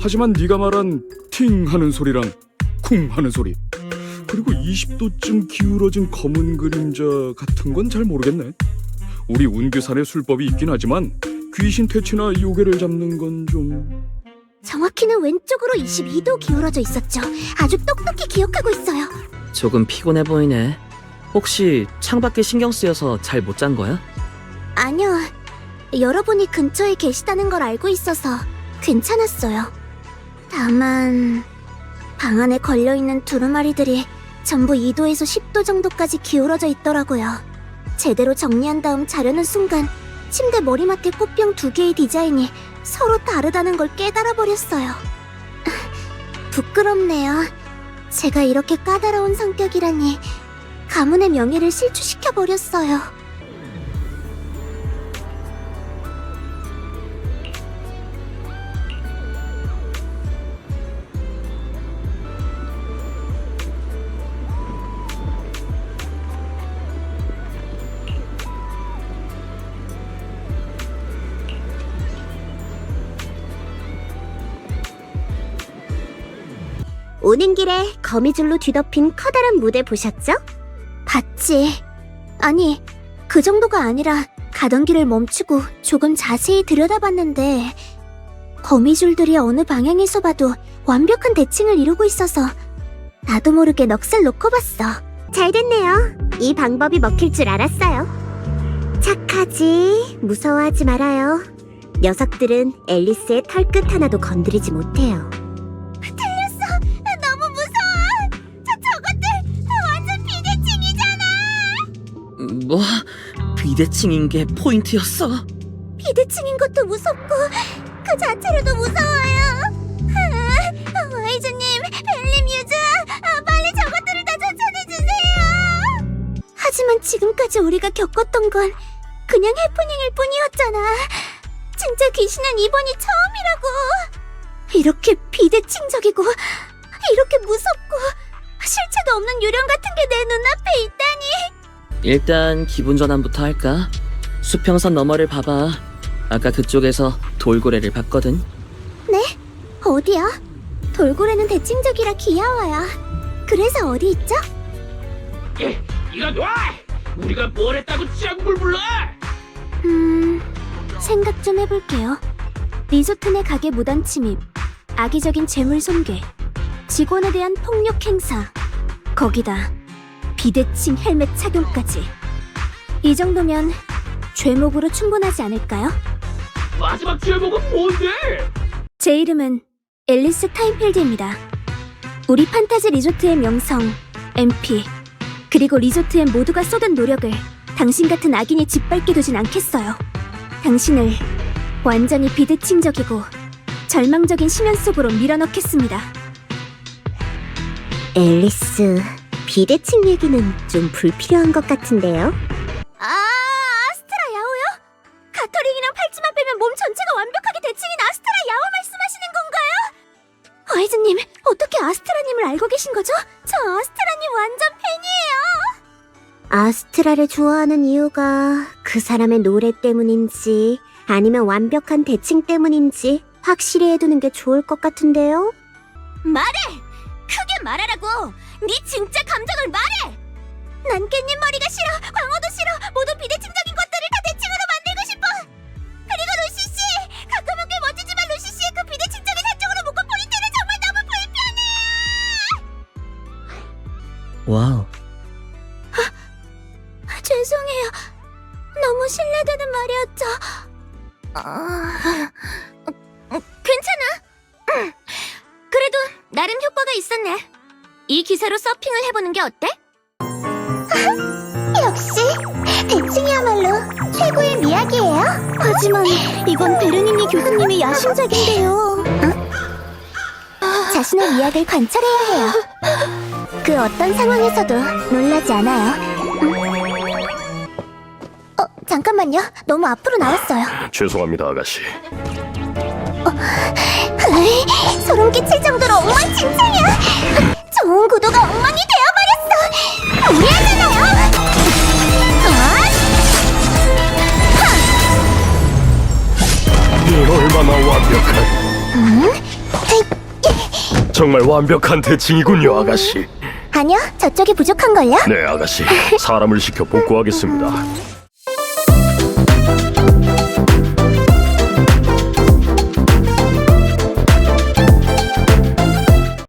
하지만 네가 말한 팅 하는 소리랑 쿵 하는 소리 그리고 20도쯤 기울어진 검은 그림자 같은 건 잘 모르겠네. 우리 운규산에 술법이 있긴 하지만 귀신 퇴치나 요괴를 잡는 건 좀... 정확히는 왼쪽으로 22도 기울어져 있었죠. 아주 똑똑히 기억하고 있어요. 조금 피곤해 보이네. 혹시 창밖에 신경 쓰여서 잘 못 잔 거야? 아니요. 여러분이 근처에 계시다는 걸 알고 있어서 괜찮았어요. 다만 방 안에 걸려있는 두루마리들이 전부 2도에서 10도 정도까지 기울어져 있더라고요. 제대로 정리한 다음 자려는 순간 침대 머리맡에 꽃병 두 개의 디자인이 서로 다르다는 걸 깨달아 버렸어요. 부끄럽네요. 제가 이렇게 까다로운 성격이라니 가문의 명예를 실추시켜 버렸어요. 오는 길에 거미줄로 뒤덮인 커다란 무대 보셨죠? 봤지. 아니, 그 정도가 아니라 가던 길을 멈추고 조금 자세히 들여다봤는데 거미줄들이 어느 방향에서 봐도 완벽한 대칭을 이루고 있어서 나도 모르게 넋을 놓고 봤어. 잘 됐네요. 이 방법이 먹힐 줄 알았어요. 착하지. 무서워하지 말아요. 녀석들은 앨리스의 털끝 하나도 건드리지 못해요. 뭐? 비대칭인 게 포인트였어? 비대칭인 것도 무섭고 그 자체로도 무서워요. 아, 와이즈님, 벨림 유주, 아, 빨리 저것들을 다 쫓아내 주세요. 하지만 지금까지 우리가 겪었던 건 그냥 해프닝일 뿐이었잖아. 진짜 귀신은 이번이 처음이라고. 이렇게 비대칭적이고 이렇게 무섭고 실체도 없는 유령 같은 게 내 눈앞에 있다니. 일단 기분 전환부터 할까? 수평선 너머를 봐봐. 아까 그쪽에서 돌고래를 봤거든. 어디야? 돌고래는 대칭적이라 귀여워요. 그래서 어디 있죠? 이거 놔! 우리가 뭘 했다고 짱불 불러! 음, 생각 좀 해볼게요. 리조트 내 가게 무단 침입, 악의적인 재물 손괴, 직원에 대한 폭력 행사, 거기다 비대칭 헬멧 착용까지. 이 정도면 죄목으로 충분하지 않을까요? 마지막 제목은 뭔데? 제 이름은 앨리스 타임필드입니다. 우리 판타지 리조트의 명성, MP, 그리고 리조트의 모두가 쏟은 노력을 당신 같은 악인이 짓밟게 두진 않겠어요. 당신을 완전히 비대칭적이고 절망적인 심연 속으로 밀어넣겠습니다. 앨리스, 비대칭 얘기는 좀 불필요한 것 같은데요? 아, 아스트라 야오요? 가토링이랑 팔찌만 빼면 몸 전체가 완벽하게 대칭인 아스트라 야오 말씀하시는 건가요? 와이즈님, 어떻게 아스트라님을 알고 계신 거죠? 저 아스트라님 완전 팬이에요. 아스트라를 좋아하는 이유가 그 사람의 노래 때문인지 아니면 완벽한 대칭 때문인지 확실히 해두는 게 좋을 것 같은데요? 말해! 크게 말하라고! 네 진짜 감정을 말해! 난 깻잎 머리가 싫어, 광어도 싫어, 모두 비대칭적인 것들을 다 대칭으로 만들고 싶어! 그리고 루시 씨, 가끔은 꽤 멋지지만 루시 씨의 그 비대칭적인 한쪽으로 묶은 포인트는 정말 너무 불편해요. 와우. 죄송해요. 너무 실례되는 말이었죠. 괜찮아. 음. 그래도 나름 효과가 있었네. 이 기사로 서핑을 해보는 게 어때? 역시 대칭이야말로 최고의 미학이에요. 하지만 이건 베르니니 교수님의 야심작인데요. 자신의 미학을 관찰해야 해요. 그 어떤 상황에서도 놀라지 않아요. 어, 잠깐만요. 너무 앞으로 나왔어요. 죄송합니다, 아가씨. 으이, 소름 끼칠 정도로 엉망진창이야. 얼마나 완벽한 음? 정말 완벽한 대칭이군요 음. 아가씨. 아니요, 저쪽이 부족한걸요? 네 아가씨. 사람을 시켜 복구하겠습니다.